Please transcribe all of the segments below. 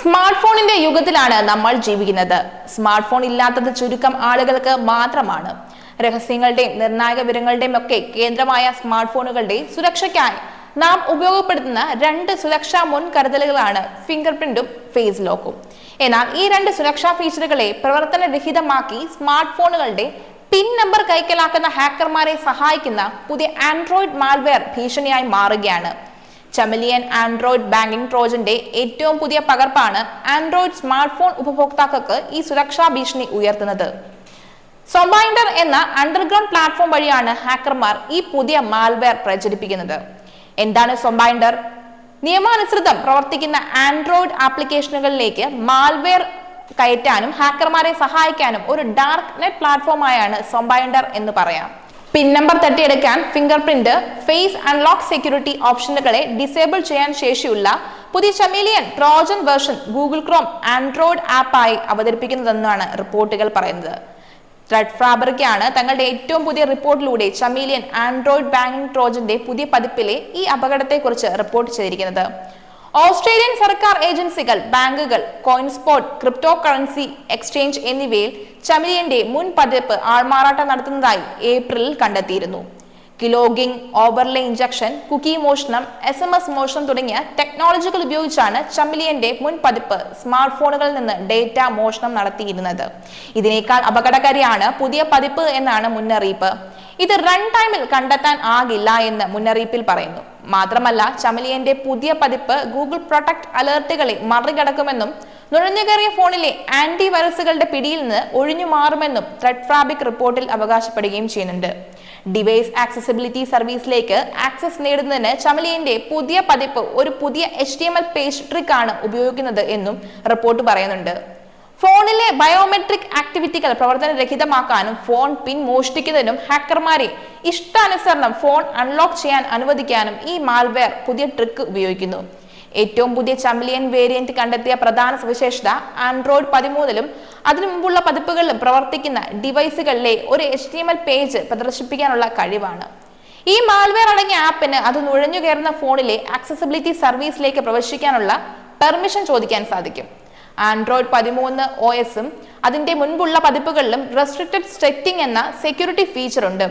Smart ഫോണിന്റെ യുഗത്തിലാണ് നമ്മൾ ജീവിക്കുന്നത്. സ്മാർട്ട് ഫോൺ ഇല്ലാത്തത് ചുരുക്കം ആളുകൾക്ക് മാത്രമാണ്. രഹസ്യങ്ങളുടെയും നിർണായക വിവരങ്ങളുടെയും ഒക്കെ കേന്ദ്രമായ സ്മാർട്ട് ഫോണുകളുടെ സുരക്ഷയ്ക്കായി നാം ഉപയോഗപ്പെടുത്തുന്ന രണ്ട് സുരക്ഷാ മുൻകരുതലുകളാണ് ഫിംഗർ പ്രിന്റും ഫേസ് ലോക്കും. എന്നാൽ ഈ രണ്ട് സുരക്ഷാ ഫീച്ചറുകളെ പ്രവർത്തനരഹിതമാക്കി സ്മാർട്ട് ഫോണുകളുടെ പിൻ നമ്പർ കൈക്കലാക്കുന്ന ഹാക്കർമാരെ സഹായിക്കുന്ന പുതിയ ആൻഡ്രോയിഡ് മാൽവെയർ ഭീഷണിയായി മാറുകയാണ്. ചമലിയൻ ആൻഡ്രോയിഡ് ബാങ്കിംഗ് ട്രോജന്റെ ഏറ്റവും പുതിയ പകർപ്പാണ് ആൻഡ്രോയിഡ് സ്മാർട്ട് ഫോൺ ഉപഭോക്താക്കൾക്ക് ഈ സുരക്ഷാ ഭീഷണി ഉയർത്തുന്നത്. സൊമൈൻഡർ എന്ന അണ്ടർഗ്രൗണ്ട് പ്ലാറ്റ്ഫോം വഴിയാണ് ഹാക്കർമാർ ഈ പുതിയ മാൽവെയർ പ്രചരിപ്പിക്കുന്നത്. എന്താണ് സൊമൈൻഡർ നിയമാനുസൃതം പ്രവർത്തിക്കുന്ന ആൻഡ്രോയിഡ് ആപ്ലിക്കേഷനുകളിലേക്ക് മാൽവെയർ കയറ്റാനും ഹാക്കർമാരെ സഹായിക്കാനും ഒരു ഡാർക്ക് നെറ്റ് പ്ലാറ്റ്ഫോമായാണ് സൊമ്പൈൻഡർ എന്ന് പറയാം. പിൻ നമ്പർ തട്ടിയെടുക്കാൻ fingerprint face unlock security ഓപ്ഷനുകളെ ഡിസേബിൾ ചെയ്യാൻ ശേഷിയുള്ള പുതിയ chameleon Trojan version Google Chrome Android ആപ്പായി അവതരിപ്പിക്കുന്നതെന്നാണ് റിപ്പോർട്ടുകൾ പറയുന്നത്. ത്രെഡ് ഫാബ്രിക്കാണ് തങ്ങളുടെ ഏറ്റവും പുതിയ റിപ്പോർട്ടിലൂടെ ചമീലിയൻ ആൻഡ്രോയിഡ് ബാങ്കിംഗ് ട്രോജന്റെ പുതിയ പതിപ്പിലെ ഈ അപകടത്തെക്കുറിച്ച് റിപ്പോർട്ട് ചെയ്തിരിക്കുന്നത്. ഓസ്ട്രേലിയൻ സർക്കാർ ഏജൻസികൾ ബാങ്കുകൾ കോയിൻസ്പോട്ട് ക്രിപ്റ്റോ കറൻസി എക്സ്ചേഞ്ച് എന്നിവയിൽ ചമിലിയന്റെ മുൻ പതിപ്പ് ആൾമാറാട്ടം നടത്തുന്നതായി ഏപ്രിലിൽ കണ്ടെത്തിയിരുന്നു. കിലോഗിംഗ് ഓവർലേ ഇഞ്ചക്ഷൻ കുക്കി മോഷണം എസ് എം എസ് മോഷണം തുടങ്ങിയ ടെക്നോളജികൾ ഉപയോഗിച്ചാണ് ചമിലിയന്റെ മുൻ പതിപ്പ് സ്മാർട്ട് ഫോണുകളിൽ നിന്ന് ഡേറ്റ മോഷണം നടത്തിയിരുന്നത്. ഇതിനേക്കാൾ അപകടകാരിയാണ് പുതിയ പതിപ്പ് എന്നാണ് മുന്നറിയിപ്പ്. ഇത് റൺ ടൈമിൽ കണ്ടെത്താൻ ആകില്ല എന്ന് മുന്നറിയിപ്പിൽ പറയുന്നു. മാത്രമല്ല ചമലിയന്റെ പുതിയ പതിപ്പ് ഗൂഗിൾ പ്രൊട്ടക്ട് അലേർട്ടുകളെ മറികടക്കുമെന്നും നുഴഞ്ഞുകയറിയ ഫോണിലെ ആന്റി വൈറസുകളുടെ പിടിയിൽ നിന്ന് ഒഴിഞ്ഞു മാറുമെന്നും ത്രെഡ് ഫാബ്രിക് റിപ്പോർട്ടിൽ അവകാശപ്പെടുകയും ചെയ്യുന്നുണ്ട്. ഡിവൈസ് ആക്സസിബിലിറ്റി സർവീസിലേക്ക് ആക്സസ് നേടുന്നതിന് ചമലിയന്റെ പുതിയ പതിപ്പ് ഒരു പുതിയ എച്ച് പേജ് ട്രിക്ക് ആണ് ഉപയോഗിക്കുന്നത് എന്നും റിപ്പോർട്ട് പറയുന്നുണ്ട്. ഫോണിലെ ബയോമെട്രിക് ആക്ടിവിറ്റികൾ പ്രവർത്തനരഹിതമാക്കാനും ഫോൺ പിൻ മോഷ്ടിക്കുന്നതിനും ഹാക്കർമാരെ ഇഷ്ടാനുസരണം ഫോൺ അൺലോക്ക് ചെയ്യാൻ അനുവദിക്കാനും ഈ മാൽവെയർ പുതിയ ട്രിക്ക് ഉപയോഗിക്കുന്നു. ഏറ്റവും പുതിയ ചമ്ലിയൻ വേരിയന്റ് കണ്ടെത്തിയ പ്രധാന സവിശേഷത ആൻഡ്രോയിഡ് പതിമൂന്നിലും അതിനു മുമ്പുള്ള പതിപ്പുകളിലും പ്രവർത്തിക്കുന്ന ഡിവൈസുകളിലെ ഒരു H T M L page പ്രദർശിപ്പിക്കാനുള്ള കഴിവാണ്. ഈ മാൽവെയർ അടങ്ങിയ ആപ്പിന് അത് നുഴഞ്ഞു കയറുന്ന ഫോണിലെ ആക്സസിബിലിറ്റി സർവീസിലേക്ക് പ്രവേശിക്കാനുള്ള പെർമിഷൻ ചോദിക്കാൻ സാധിക്കും. ആൻഡ്രോയിഡ് പതിമൂന്ന് ഒ എസും അതിന്റെ മുൻപുള്ള പതിപ്പുകളിലും റെസ്ട്രിക്റ്റഡ് സെറ്റിംഗ് എന്ന സെക്യൂരിറ്റി ഫീച്ചർ ഉണ്ട്.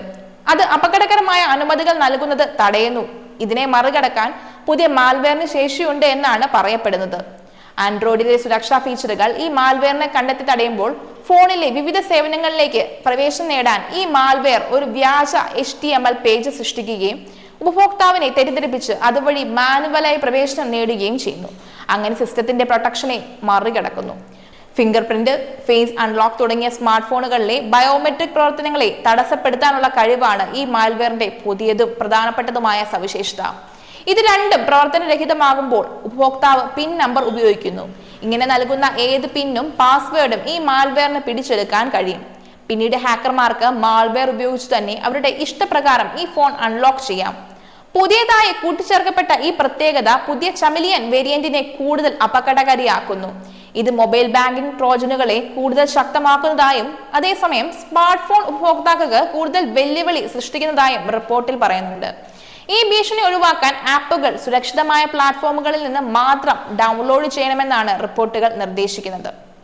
അത് അപകടകരമായ അനുമതികൾ നൽകുന്നത് തടയുന്നു. ഇതിനെ മറികടക്കാൻ പുതിയ മാൽവെയറിന് ശേഷിയുണ്ട് എന്നാണ് പറയപ്പെടുന്നത്. ആൻഡ്രോയിഡിലെ സുരക്ഷാ ഫീച്ചറുകൾ ഈ മാൽവെയറിനെ കണ്ടെത്തി തടയുമ്പോൾ ഫോണിലെ വിവിധ സേവനങ്ങളിലേക്ക് പ്രവേശനം നേടാൻ ഈ മാൽവെയർ ഒരു വ്യാജ എച്ച് പേജ് സൃഷ്ടിക്കുകയും ഉപഭോക്താവിനെ തെറ്റിദ്ധരിപ്പിച്ച് അതുവഴി മാനുവലായി പ്രവേശനം നേടുകയും ചെയ്യുന്നു. അങ്ങനെ സിസ്റ്റത്തിന്റെ പ്രൊട്ടക്ഷനെ മറികടക്കുന്നു. ഫിംഗർ പ്രിന്റ് ഫേസ് അൺലോക്ക് തുടങ്ങിയ സ്മാർട്ട് ഫോണുകളിലെ ബയോമെട്രിക് പ്രവർത്തനങ്ങളെ തടസ്സപ്പെടുത്താനുള്ള കഴിവാണ് ഈ മാൽവെയറിന്റെ പുതിയതും പ്രധാനപ്പെട്ടതുമായ സവിശേഷത. ഇത് രണ്ടും പ്രവർത്തനരഹിതമാകുമ്പോൾ ഉപഭോക്താവ് പിൻ നമ്പർ ഉപയോഗിക്കുന്നു. ഇങ്ങനെ നൽകുന്ന ഏത് പിന്നും പാസ്വേഡും ഈ മാൽവെയറിന് പിടിച്ചെടുക്കാൻ കഴിയും. പിന്നീട് ഹാക്കർമാർക്ക് മാൾവെയർ ഉപയോഗിച്ച് തന്നെ അവരുടെ ഇഷ്ടപ്രകാരം ഈ ഫോൺ അൺലോക്ക് ചെയ്യാം. പുതിയതായി കൂട്ടിച്ചേർക്കപ്പെട്ട ഈ പ്രത്യേകത പുതിയ ചമിലിയൻ വേരിയന്റിനെ കൂടുതൽ അപകടകാരിയാക്കുന്നു. ഇത് മൊബൈൽ ബാങ്കിംഗ് ട്രോജനുകളെ കൂടുതൽ ശക്തമാക്കുന്നതായും അതേസമയം സ്മാർട്ട് ഫോൺ ഉപഭോക്താക്കൾക്ക് കൂടുതൽ വെല്ലുവിളി സൃഷ്ടിക്കുന്നതായും റിപ്പോർട്ടിൽ പറയുന്നുണ്ട്. ഈ ഭീഷണി ഒഴിവാക്കാൻ ആപ്പുകൾ സുരക്ഷിതമായ പ്ലാറ്റ്ഫോമുകളിൽ നിന്ന് മാത്രം ഡൗൺലോഡ് ചെയ്യണമെന്നാണ് റിപ്പോർട്ടുകൾ നിർദ്ദേശിക്കുന്നത്.